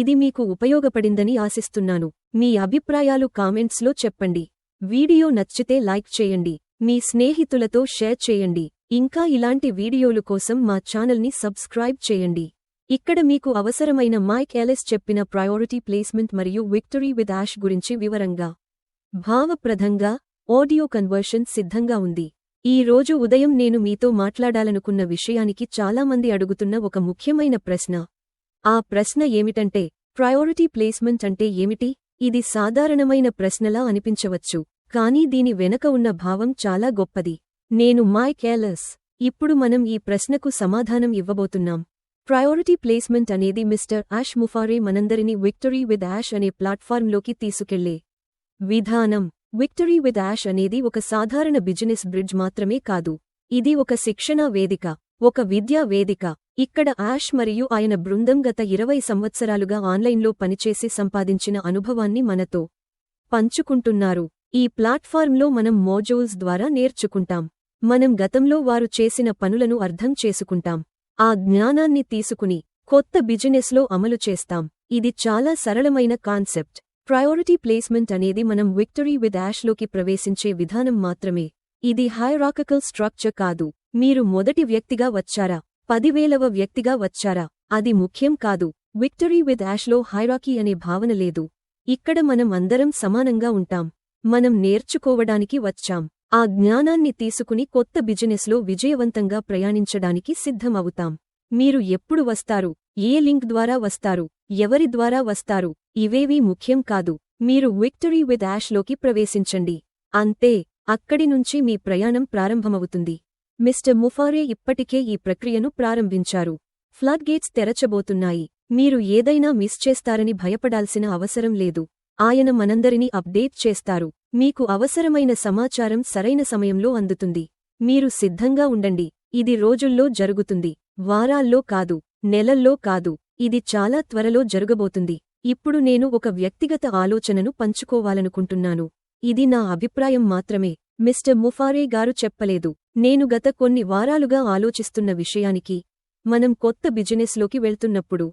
ఇది మీకు ఉపయోగపడిందని ఆశిస్తున్నాను. మీ అభిప్రాయాలు కామెంట్స్లో చెప్పండి. వీడియో నచ్చితే లైక్ చేయండి. మీ స్నేహితులతో షేర్ చేయండి. ఇంకా ఇలాంటి వీడియోలు కోసం మా ఛానల్ని సబ్స్క్రైబ్ చేయండి. ఇక్కడ మీకు అవసరమైన మైక్ ఎలెస్ చెప్పిన ప్రయారిటీ ప్లేస్మెంట్ మరియు విక్టరీ విత్ యాష్ గురించి వివరంగా. భావప్రదంగా ఆడియో కన్వర్షన్ సిద్ధంగా ఉంది. ఈ రోజు ఉదయం నేను మీతో మాట్లాడాలనుకున్న విషయానికి చాలామంది అడుగుతున్న ఒక ముఖ్యమైన ప్రశ్న. ఆ ప్రశ్న ఏమిటంటే ప్రయారిటీ ప్లేస్మెంట్ అంటే ఏమిటి? ఇది సాధారణమైన ప్రశ్నలా అనిపించవచ్చు కానీ దీని వెనక ఉన్న భావం చాలా గొప్పది. నేను మై ఎలెస్ ఇప్పుడు మనం ఈ ప్రశ్నకు సమాధానం ఇవ్వబోతున్నాం. ప్రయారిటీ ప్లేస్మెంట్ అనేది మిస్టర్ యాష్ ముఫారే మనందరినీ విక్టరీ విత్ యాష్ అనే ప్లాట్ఫారంలోకి తీసుకెళ్ళే విధానం. విక్టరీ విత్ యాష్ అనేది ఒక సాధారణ బిజినెస్ బ్రిడ్జ్ మాత్రమే కాదు. ఇది ఒక శిక్షణా వేదిక ఒక విద్యా వేదిక ఇక్కడ యాష్ మరియు ఆయన బృందం గత ఇరవై సంవత్సరాలుగా ఆన్లైన్లో పనిచేసి సంపాదించిన అనుభవాన్ని మనతో పంచుకుంటున్నారు. ఈ ప్లాట్ఫార్మ్లో మనం మోజోల్స్ ద్వారా నేర్చుకుంటాం. మనం గతంలో వారు చేసిన పనులను అర్థం చేసుకుంటాం. ఆ జ్ఞానాన్ని తీసుకుని కొత్త బిజినెస్లో అమలు చేస్తాం. ఇది చాలా సరళమైన కాన్సెప్ట్. ప్రయారిటీ ప్లేస్మెంట్ అనేది మనం విక్టరీ విత్ యాష్లోకి ప్రవేశించే విధానం మాత్రమే. ఇది హైరాకకల్ స్ట్రక్చర్ కాదు. మీరు మొదటి వ్యక్తిగా వచ్చారా? పదివేలవ వ్యక్తిగా వచ్చారా? అది ముఖ్యం కాదు. విక్టరీ విత్ యాష్లో హైరాకీ అనే భావన లేదు. ఇక్కడ మనం అందరం సమానంగా ఉంటాం. మనం నేర్చుకోవడానికి వచ్చాం. ఆ జ్ఞానాన్ని తీసుకుని కొత్త బిజినెస్లో విజయవంతంగా ప్రయాణించడానికి సిద్ధమవుతాం. మీరు ఎప్పుడు వస్తారు? ఏ లింక్ ద్వారా వస్తారు? ఎవరి ద్వారా వస్తారు? ఇవేవీ ముఖ్యం కాదు. మీరు విక్టరీ విత్ యాష్లోకి ప్రవేశించండి. అంతే. అక్కడి నుంచి మీ ప్రయాణం ప్రారంభమవుతుంది. మిస్టర్ ముఫారే ఇప్పటికే ఈ ప్రక్రియను ప్రారంభించారు. ఫ్లడ్ గేట్స్ తెరచబోతున్నాయి. మీరు ఏదైనా మిస్ చేస్తారని భయపడాల్సిన అవసరం లేదు. ఆయన మనందరినీ అప్డేట్ చేస్తారు. మీకు అవసరమైన సమాచారం సరైన సమయంలో అందుతుంది. మీరు సిద్ధంగా ఉండండి. ఇది రోజుల్లో జరుగుతుంది. వారాల్లో కాదు. నెలల్లో కాదు. ఇది చాలా త్వరలో జరగబోతుంది. ఇప్పుడు నేను ఒక వ్యక్తిగత ఆలోచనను పంచుకోవాలనుకుంటున్నాను. ఇది నా అభిప్రాయం మాత్రమే. మిస్టర్ ముఫారే గారు చెప్పలేదు. నేను గత కొన్ని వారాలుగా ఆలోచిస్తున్న విషయానికి మనం కొత్త బిజినెస్లోకి వెళ్తున్నప్పుడు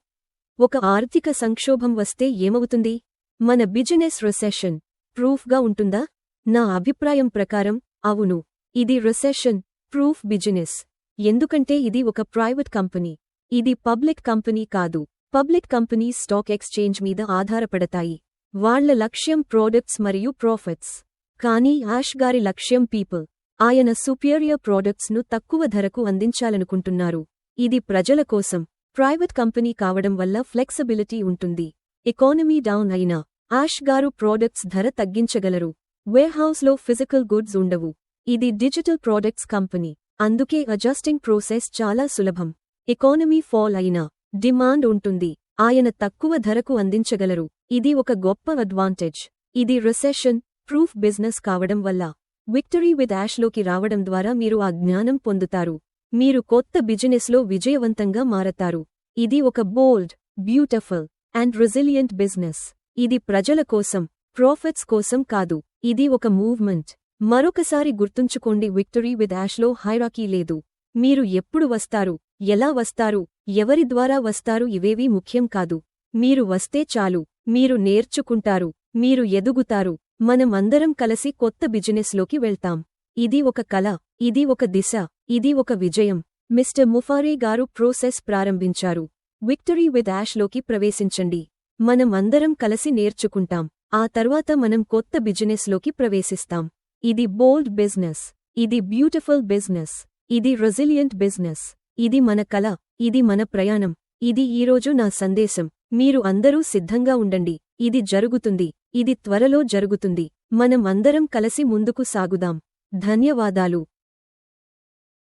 ఒక ఆర్థిక సంక్షోభం వస్తే ఏమవుతుంది? మన బిజినెస్ రిసెషన్ ప్రూఫ్గా ఉంటుందా? నా అభిప్రాయం ప్రకారం అవును ఇది రిసెషన్ ప్రూఫ్ బిజినెస్. ఎందుకంటే ఇది ఒక ప్రైవేట్ కంపెనీ. ఇది పబ్లిక్ కంపెనీ కాదు. పబ్లిక్ కంపెనీ స్టాక్ ఎక్స్చేంజ్ మీద ఆధారపడతాయి. వాళ్ళ లక్ష్యం ప్రోడక్ట్స్ మరియు ప్రాఫిట్స్. కానీ యాష్ గారి లక్ష్యం పీపుల్. ఆయన సుపీరియర్ ప్రోడక్ట్స్ను తక్కువ ధరకు అందించాలనుకుంటున్నారు. ఇది ప్రజల కోసం ప్రైవేట్ కంపెనీ కావడం వల్ల ఫ్లెక్సిబిలిటీ ఉంటుంది. ఎకానమీ డౌన్ అయినా ఆష్ గారు ప్రోడక్ట్స్ ధర తగ్గించగలరు. వేర్హౌస్లో ఫిజికల్ గుడ్స్ ఉండవు. ఇది డిజిటల్ ప్రోడక్ట్స్ కంపెనీ. అందుకే అడ్జస్టింగ్ ప్రోసెస్ చాలా సులభం. ఎకానమీ ఫాల్ అయినా డిమాండ్ ఉంటుంది. ఆయన తక్కువ ధరకు అందించగలరు. ఇది ఒక గొప్ప అడ్వాంటేజ్. ఇది రిసెషన్ ప్రూఫ్ బిజినెస్ కావడం వల్ల విక్టరీ విత్ యాష్లోకి రావడం ద్వారా మీరు ఆ జ్ఞానం పొందుతారు. మీరు కొత్త బిజినెస్లో విజయవంతంగా మారతారు. ఇది ఒక bold beautiful and resilient business. ఇది ప్రజల కోసం ప్రాఫిట్స్ కోసం కాదు. ఇది ఒక మూవ్మెంట్. మరొకసారి గుర్తుంచుకోండి విక్టరీ విత్ యాష్లో హైరాకీ లేదు. మీరు ఎప్పుడు వస్తారు? ఎలా వస్తారు? ఎవరి ద్వారా వస్తారు? ఇవేవీ ముఖ్యం కాదు. మీరు వస్తే చాలు. మీరు నేర్చుకుంటారు. మీరు ఎదుగుతారు. మనం అందరం కలిసి కొత్త బిజినెస్లోకి వెళ్తాం. ఇది ఒక కళ ఇది ఒక దిశ ఇది ఒక విజయం. మిస్టర్ ముఫారే గారు ప్రోసెస్ ప్రారంభించారు. విక్టరీ విత్ యాష్లోకి ప్రవేశించండి. మనం అందరం కలిసి నేర్చుకుంటాం. ఆ తర్వాత మనం కొత్త బిజినెస్లోకి ప్రవేశిస్తాం. ఇది బోల్డ్ బిజినెస్. ఇది బ్యూటిఫుల్ బిజినెస్. ఇది రెసిలియంట్ బిజినెస్. ఇది మన కళ ఇది మన ప్రయాణం. ఇది ఈరోజు నా సందేశం. మీరు అందరూ సిద్ధంగా ఉండండి. ఇది జరుగుతుంది. ఇది త్వరలో జరుగుతుంది. మనం అందరం కలిసి ముందుకు సాగుదాం. ధన్యవాదాలు.